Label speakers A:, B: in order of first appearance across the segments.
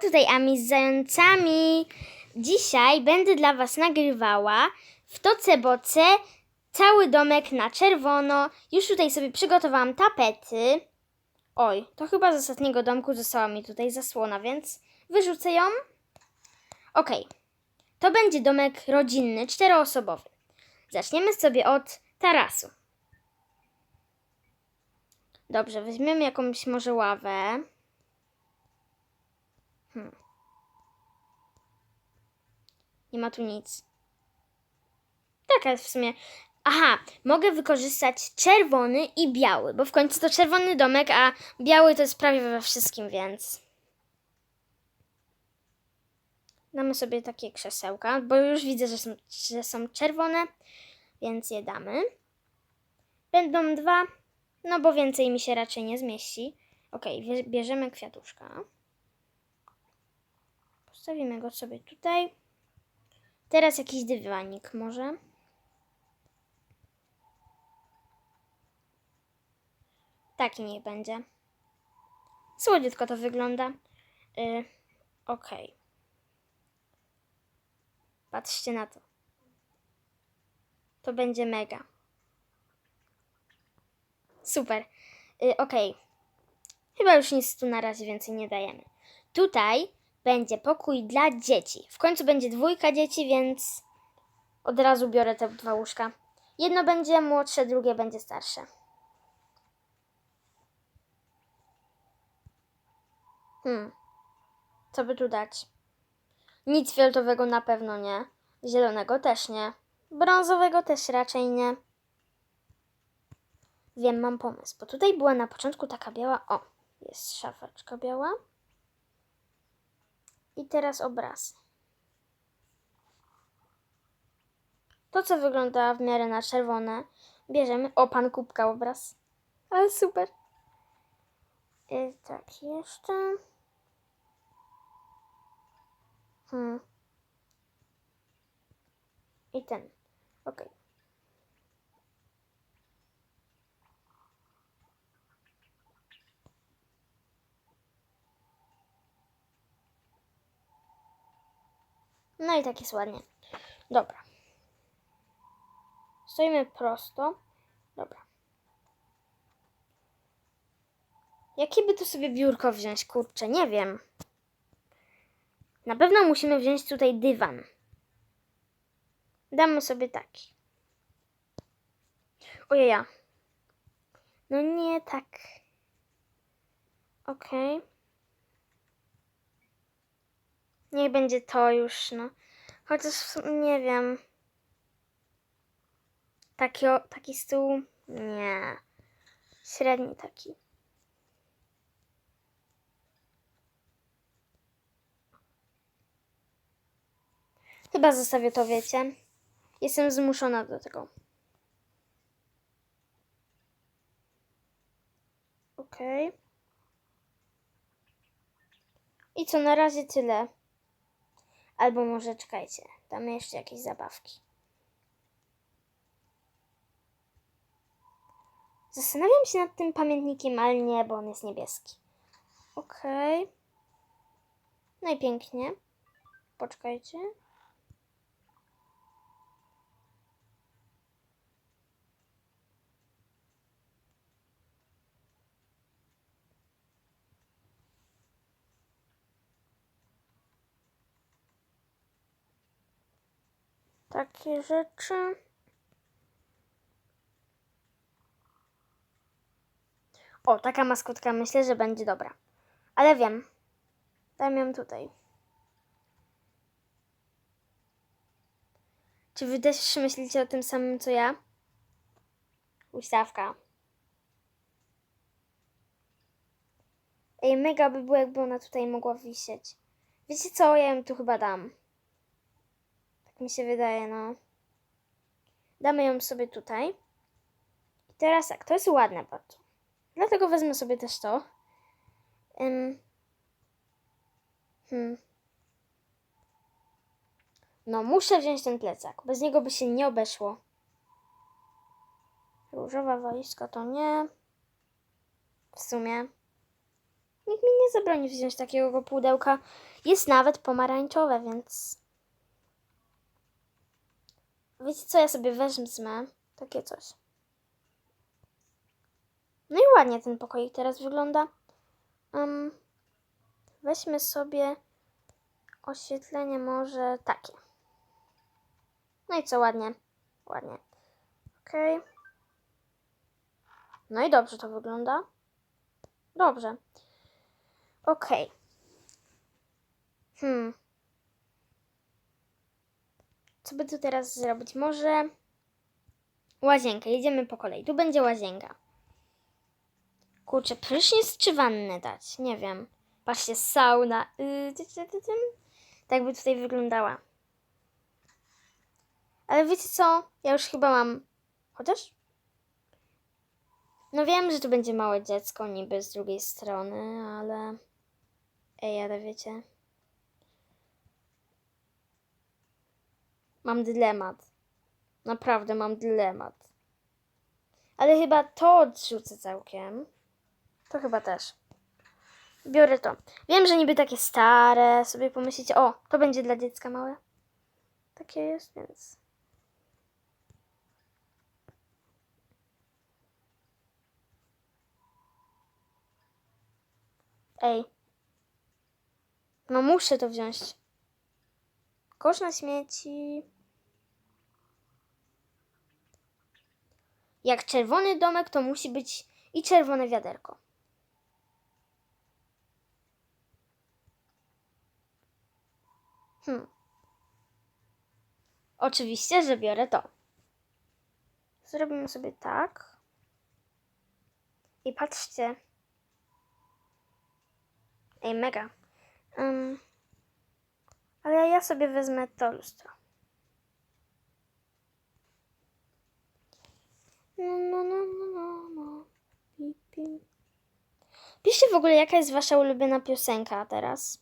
A: Tutaj Ami z zającami. Dzisiaj będę dla Was nagrywała w Toce Boce cały domek na czerwono. Już tutaj sobie przygotowałam tapety. Oj, to chyba z ostatniego domku została mi tutaj zasłona, więc wyrzucę ją. Okej, to będzie domek rodzinny, czteroosobowy. Zaczniemy sobie od tarasu. Dobrze, weźmiemy jakąś może ławę. Nie ma tu nic. Taka w sumie. Aha, mogę wykorzystać czerwony i biały, bo w końcu to czerwony domek, a biały to jest prawie we wszystkim, więc. Damy sobie takie krzesełka, bo już widzę, że są, że są czerwone, więc je damy. Będą dwa, no bo więcej mi się raczej nie zmieści. Ok, bierzemy kwiatuszka. Postawimy go sobie tutaj. Teraz jakiś dywanik może. Taki niech będzie. Słodziutko to wygląda. Yy, Okej. Patrzcie na to. To będzie mega. Super. Yy, Okej. Chyba już nic tu na razie więcej nie dajemy. Tutaj będzie pokój dla dzieci. W końcu będzie dwójka dzieci, więc od razu biorę te dwa łóżka. Jedno będzie młodsze, drugie będzie starsze. Hmm. Co by tu dać? Nic fioletowego na pewno nie. Zielonego też nie. Brązowego też raczej nie. Wiem, mam pomysł, bo tutaj była na początku taka biała. O, jest szafeczka biała. I teraz obraz. To, co wygląda w miarę na czerwone, bierzemy. O, pan kubka obraz. Ale super. I tak, jeszcze. Hmm. I ten. Ok. No i tak jest ładnie. Dobra. Stoimy prosto. Dobra. Jakie by tu sobie biurko wziąć? Kurczę, nie wiem. Na pewno musimy wziąć tutaj dywan. Damy sobie taki. Ojeja. No nie tak. Okej. Niech będzie to już, no. Chociaż nie wiem. Taki, o- taki stół? Nie. Średni taki. Chyba zostawię to, wiecie. Jestem zmuszona do tego. Okej. I co, na razie tyle. Albo może czekajcie, damy jeszcze jakieś zabawki. Zastanawiam się nad tym pamiętnikiem, ale nie, bo on jest niebieski. Okej. No i pięknie. Poczekajcie. Takie rzeczy. O, taka maskotka myślę, że będzie dobra. Ale wiem. Dam ją tutaj. Czy wy też myślicie o tym samym co ja? Ustawka. Ej, mega by było, jakby ona tutaj mogła wisieć. Wiecie co? Ja ją tu chyba dam. Mi się wydaje, no. Damy ją sobie tutaj. I teraz tak, to jest ładne bardzo. Dlatego wezmę sobie też to. Ym. Hmm. No, muszę wziąć ten plecak. Bez niego by się nie obeszło. Różowa walizka to nie. W sumie. Nikt mi nie zabroni wziąć takiego pudełka. Jest nawet pomarańczowe, więc... Wiecie co, ja sobie wezmę takie coś. No i ładnie ten pokoik teraz wygląda. Um, weźmy sobie oświetlenie może takie. No i co, ładnie. Ładnie. Okej. No i dobrze to wygląda. Dobrze. Okej. Hmm. Co by tu teraz zrobić? Może łazienkę. Jedziemy po kolei. Tu będzie łazienka. Kurczę, prysznic czy wannę dać? Nie wiem. Patrzcie, sauna. Ty. Tak by tutaj wyglądała. Ale wiecie co? Ja już chyba mam. Chociaż? No wiem, że tu będzie małe dziecko niby z drugiej strony, ale. Ej, ale wiecie. Mam dylemat. Naprawdę mam dylemat. Ale chyba to odrzucę całkiem. To chyba też. Biorę to. Wiem, że niby takie stare, sobie pomyślicie, o, to będzie dla dziecka małe. Takie jest, więc. Ej. No muszę to wziąć. Kosz na śmieci. Jak czerwony domek, to musi być i czerwone wiaderko. Hmm. Oczywiście, że biorę to. Zrobimy sobie tak. I patrzcie. Ej, mega. Ym, ale ja sobie wezmę to lustro. No, no, no, no, no, no. Pi, pi. Piszcie w ogóle, jaka jest wasza ulubiona piosenka teraz.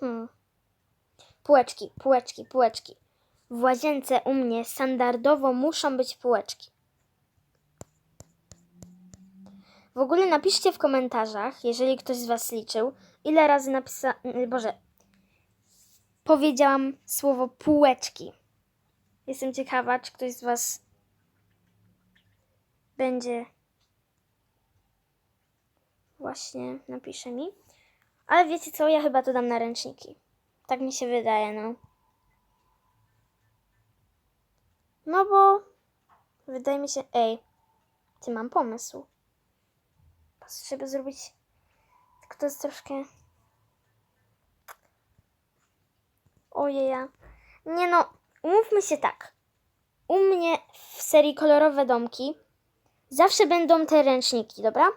A: Hmm. Półeczki, półeczki, półeczki. W łazience u mnie standardowo muszą być półeczki. W ogóle napiszcie w komentarzach, jeżeli ktoś z Was liczył, ile razy napisa... Boże, powiedziałam słowo półeczki. Jestem ciekawa, czy ktoś z Was będzie właśnie napisze mi. Ale wiecie co, ja chyba to dam na ręczniki. Tak mi się wydaje, no. No bo wydaje mi się, ej, ty mam pomysł. Patrz, żeby zrobić, to jest troszkę... Ojeja. Nie no, umówmy się tak. U mnie w serii kolorowe domki zawsze będą te ręczniki, dobra?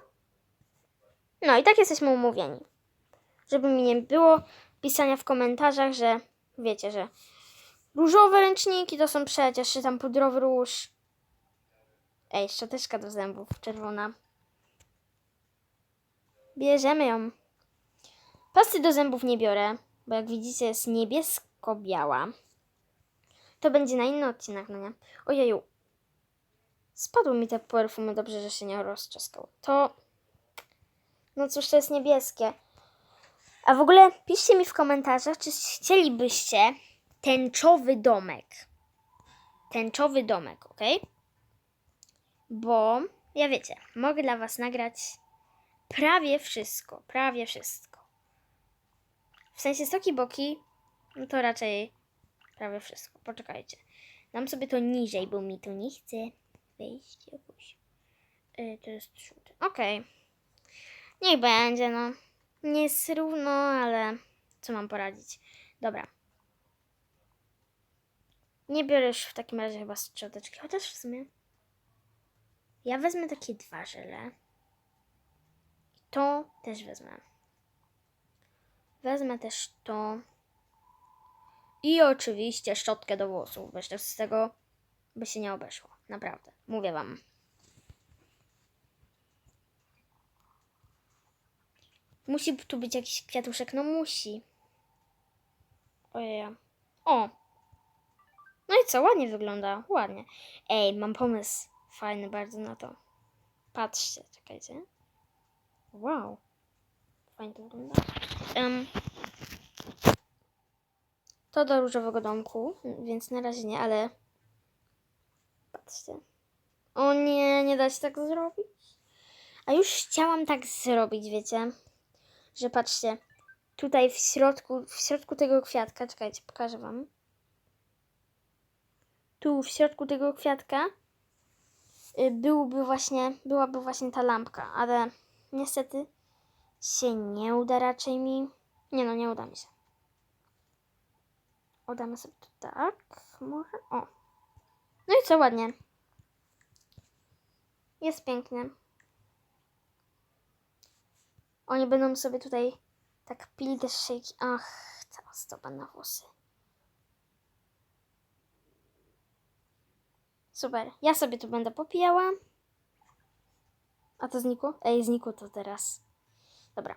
A: No i tak jesteśmy umówieni. Żeby mi nie było pisania w komentarzach, że wiecie, że różowe ręczniki to są przecież, czy tam pudrowy róż. Ej, szczoteczka do zębów, czerwona. Bierzemy ją. Pasty do zębów nie biorę, bo jak widzicie jest niebiesko-biała. To będzie na inny odcinek, no nie? Ojeju. Spadły mi te perfumy, dobrze, że się nie rozczaskały. To... No cóż, to jest niebieskie. A w ogóle piszcie mi w komentarzach, czy chcielibyście tęczowy domek. Tęczowy domek, ok? Bo ja wiecie, mogę dla Was nagrać prawie wszystko, prawie wszystko. W sensie stoki boki, no to raczej prawie wszystko. Poczekajcie. Dam sobie to niżej, bo mi tu nie chce wejść jakoś. Yy, to jest szut. Okej. Niech będzie, no. Nie jest równo, ale co mam poradzić? Dobra. Nie biorę już w takim razie chyba szczoteczki, chociaż w sumie. Ja wezmę takie dwa żele. To też wezmę. Wezmę też to. I oczywiście szczotkę do włosów, jeszcze z tego by się nie obeszło. Naprawdę. Mówię wam. Musi tu być jakiś kwiatuszek, no musi. Ojej. O! No i co, ładnie wygląda, ładnie. Ej, mam pomysł fajny bardzo na to. Patrzcie, czekajcie. Wow. Fajnie to wygląda. Em, to do różowego domku, więc na razie nie, ale patrzcie. O nie, nie da się tak zrobić. A już chciałam tak zrobić, wiecie, że patrzcie, tutaj w środku, w środku tego kwiatka, czekajcie, pokażę wam. Tu w środku tego kwiatka y, byłby właśnie, byłaby właśnie ta lampka, ale niestety się nie uda raczej mi. Nie no, nie uda mi się. Udamy sobie to tak, może, o. No i co, ładnie. Jest pięknie. Oni będą sobie tutaj tak pili te szejki. Ach, cała stopa na włosy. Super. Ja sobie tu będę popijała. A to znikło? Ej, znikło to teraz. Dobra.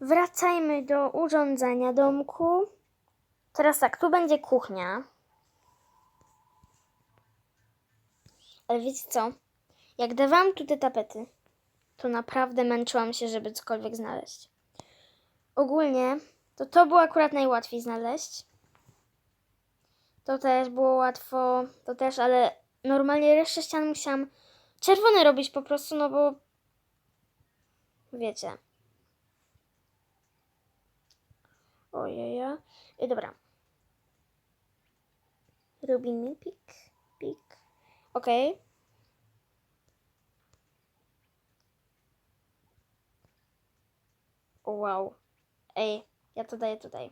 A: Wracajmy do urządzenia domku. Teraz tak, tu będzie kuchnia. Ale wiecie co? Jak dawałam tu te tapety, to naprawdę męczyłam się, żeby cokolwiek znaleźć. Ogólnie to to było akurat najłatwiej znaleźć. To też było łatwo, to też, ale normalnie resztę ścian musiałam czerwone robić po prostu, no bo wiecie. Ojeja. I dobra. Robimy pik, pik. Okej. O, Wow. Ej, ja to daję tutaj.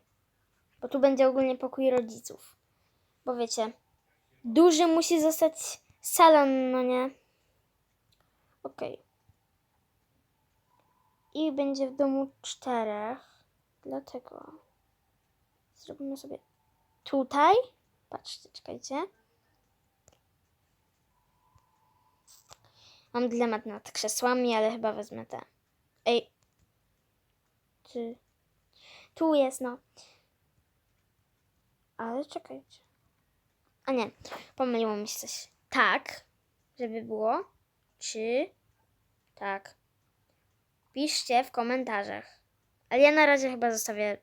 A: Bo tu będzie ogólnie pokój rodziców. Bo wiecie, duży musi zostać salon, no nie? Okej. I będzie w domu czterech. Dlatego zrobimy sobie tutaj. Patrzcie, czekajcie. Mam dylemat nad krzesłami, ale chyba wezmę te. Ej. Czy... Tu jest, no. Ale czekajcie. A nie, pomyliło mi się coś. Tak, żeby było. Czy tak? Piszcie w komentarzach. Ale ja na razie chyba zostawię.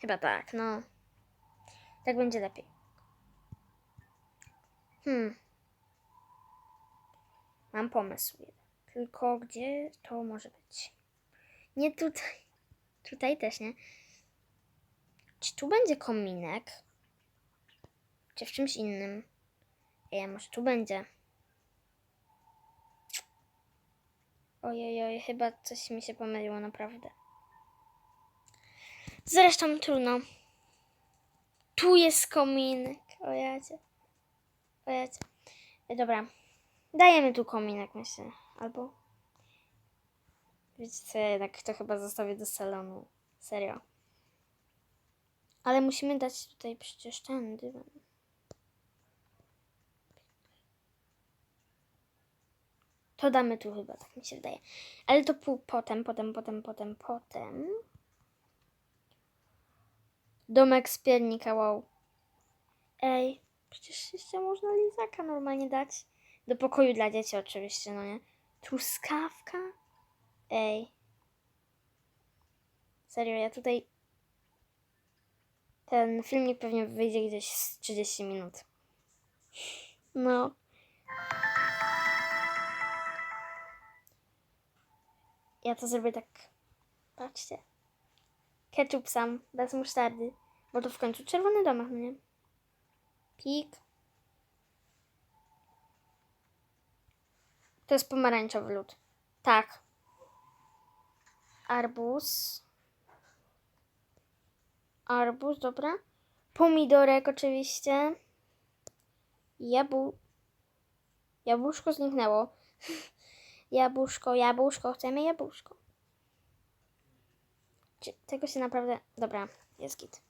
A: Chyba tak, no. Tak będzie lepiej. Hmm. Mam pomysł. Tylko gdzie to może być? Nie tutaj. Tutaj też nie. Czy tu będzie kominek? Czy w czymś innym? Ej, a może tu będzie? Ojej, oj, chyba coś mi się pomyliło, naprawdę. Zresztą trudno. Tu jest kominek. O jacie. E, Dobra. Dajemy tu kominek, myślę. Albo... Wiecie co, ja jednak to chyba zostawię do salonu. Serio. Ale musimy dać tutaj przecież ten dywan. To damy tu chyba, tak mi się wydaje. Ale to potem, potem, potem, potem, potem. Domek z piernika, wow. Ej, przecież jeszcze można lizaka normalnie dać. Do pokoju dla dzieci oczywiście, no nie? Truskawka? Ej. Serio, ja tutaj... Ten filmik pewnie wyjdzie gdzieś z 30 minut. No. Ja to zrobię tak. Patrzcie. Ketchup sam, bez musztardy. Bo to w końcu czerwony no nie? Pik. To jest pomarańczowy lód. Tak. Arbuz. Arbuz, dobra. Pomidorek oczywiście. Jabł... Jabłuszko zniknęło. Jabłuszko, jabłuszko, chcemy jabłuszko. Czy tego się naprawdę... Dobra, jest git.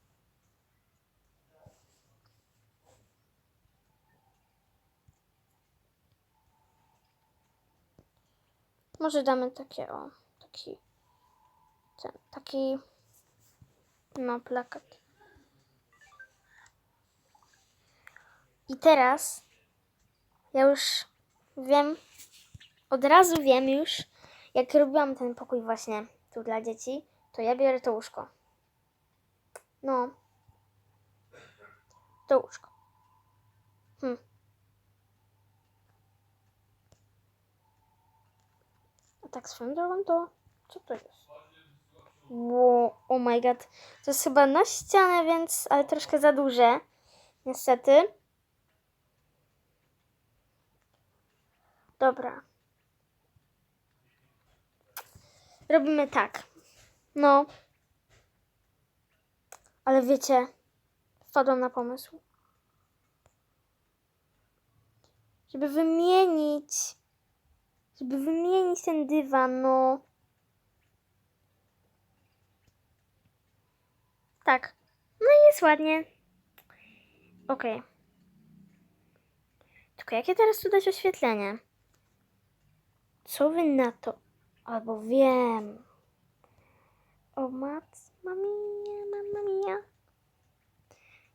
A: Może damy takie, o, taki, ten, taki, no, plakat. I teraz ja już wiem, od razu wiem już, jak robiłam ten pokój właśnie tu dla dzieci, to ja biorę to łóżko. No. To łóżko. Hm. A tak swoją drogą to... Co to jest? Wow, oh my god. To jest chyba na ścianę, więc... Ale troszkę za duże. Niestety. Dobra. Robimy tak. No. Ale wiecie, wpadłam na pomysł. Żeby wymienić. Żeby wymienić ten dywan, no. Tak. No i jest ładnie. Okej. Tylko jakie teraz tu dać oświetlenie? Co wy na to? Albo wiem. O mat, mamia, mamma mia.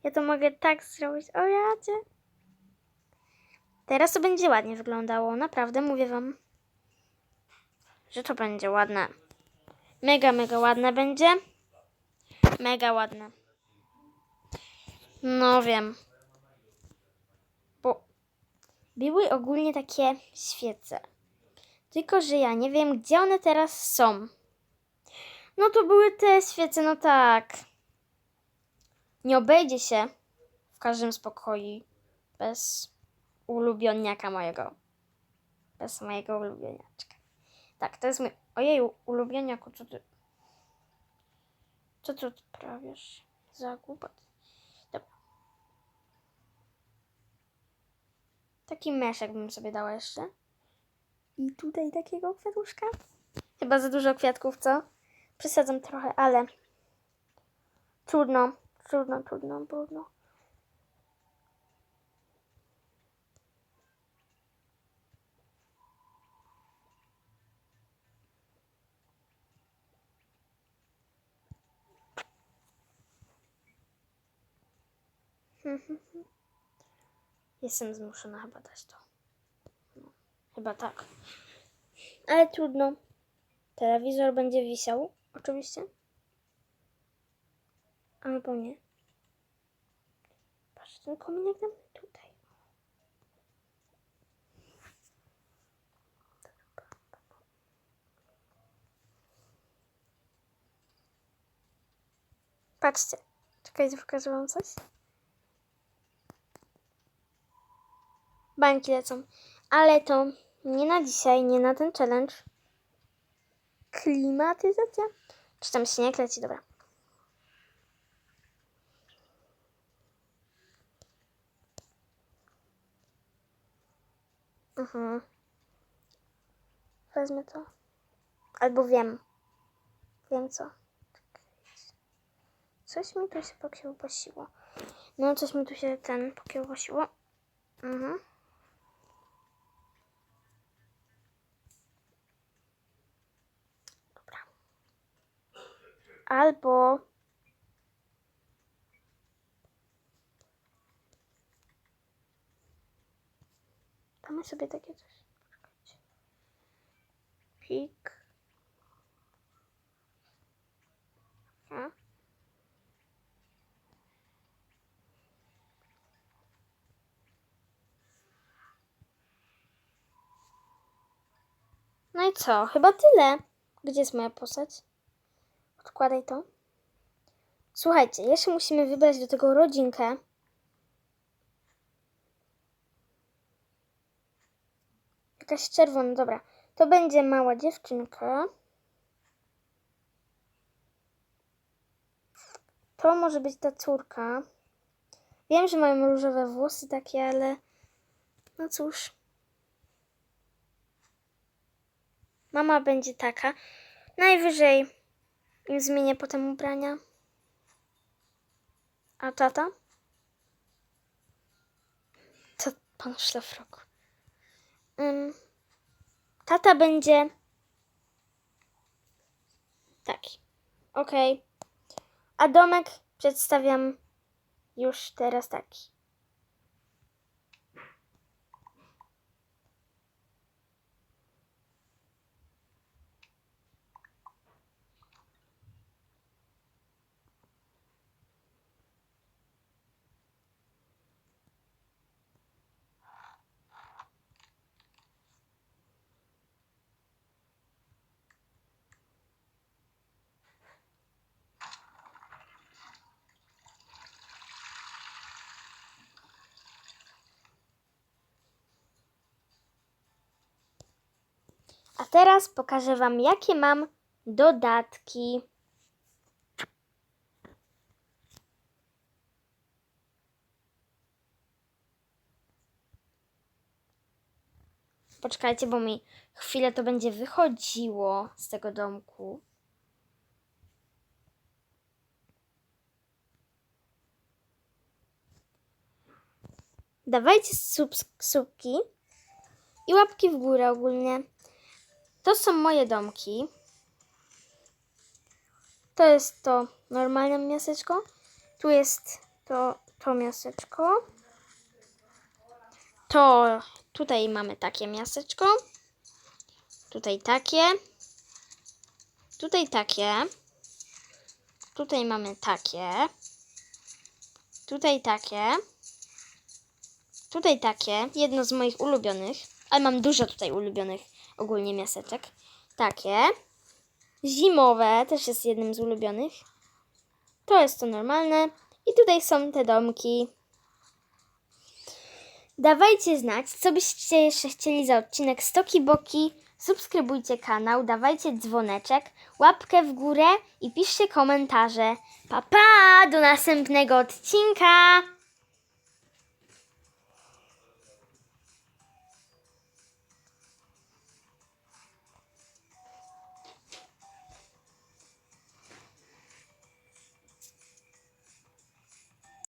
A: Ja to mogę tak zrobić. O jadzie. Teraz to będzie ładnie wyglądało. Naprawdę mówię wam, że to będzie ładne. Mega, mega ładne będzie. Mega ładne. No wiem. Bo były ogólnie takie świece. Tylko, że ja nie wiem, gdzie one teraz są. No to były te świece, no tak. Nie obejdzie się w każdym spokoju bez ulubioniaka mojego. Bez mojego ulubioniaczka. Tak, to jest mój... Ojej, ulubioniaku, co ty... Co ty odprawiasz? Za głupot. Taki meszek bym sobie dała jeszcze. I tutaj takiego kwiatuszka. Chyba za dużo kwiatków, co? Przesadzam trochę, ale trudno, trudno, trudno, trudno. Jestem zmuszona chyba dać to. Chyba tak. Ale trudno. Telewizor będzie wisiał, oczywiście. Albo nie. Patrz, ten kominek nam tutaj. Patrzcie. Czekajcie, pokażę wam coś. Bańki lecą. Ale to nie na dzisiaj, nie na ten challenge. Klimatyzacja? Czy tam śnieg leci? Dobra. Mhm. Wezmę to. Albo wiem. Wiem co. Coś mi tu się pokiełbasiło. No, coś mi tu się ten pokiełbasiło. Mhm. Albo Damy sobie takie coś. Pik. A? No i co? Chyba tyle. Gdzie jest moja postać? Odkładaj to. Słuchajcie, jeszcze musimy wybrać do tego rodzinkę. Jakaś czerwona, dobra. To będzie mała dziewczynka. To może być ta córka. Wiem, że mają różowe włosy takie, ale no cóż. Mama będzie taka. Najwyżej im zmienię potem ubrania. A tata? To pan w szlafroku. Ym, tata będzie taki. Okej. A domek przedstawiam już teraz taki. Teraz pokażę Wam, jakie mam dodatki. Poczekajcie, bo mi chwilę to będzie wychodziło z tego domku. Dawajcie subs- subki i łapki w górę ogólnie. To są moje domki. To jest to normalne miasteczko. Tu jest to, to miasteczko. To tutaj mamy takie miasteczko. Tutaj takie. Tutaj takie. Tutaj mamy takie. Tutaj takie. Tutaj takie. Jedno z moich ulubionych. Ale mam dużo tutaj ulubionych ogólnie miasteczek. Takie. Zimowe też jest jednym z ulubionych. To jest to normalne. I tutaj są te domki. Dawajcie znać, co byście jeszcze chcieli za odcinek Stoki Boki. Subskrybujcie kanał, dawajcie dzwoneczek, łapkę w górę i piszcie komentarze. Pa, pa! Do następnego odcinka!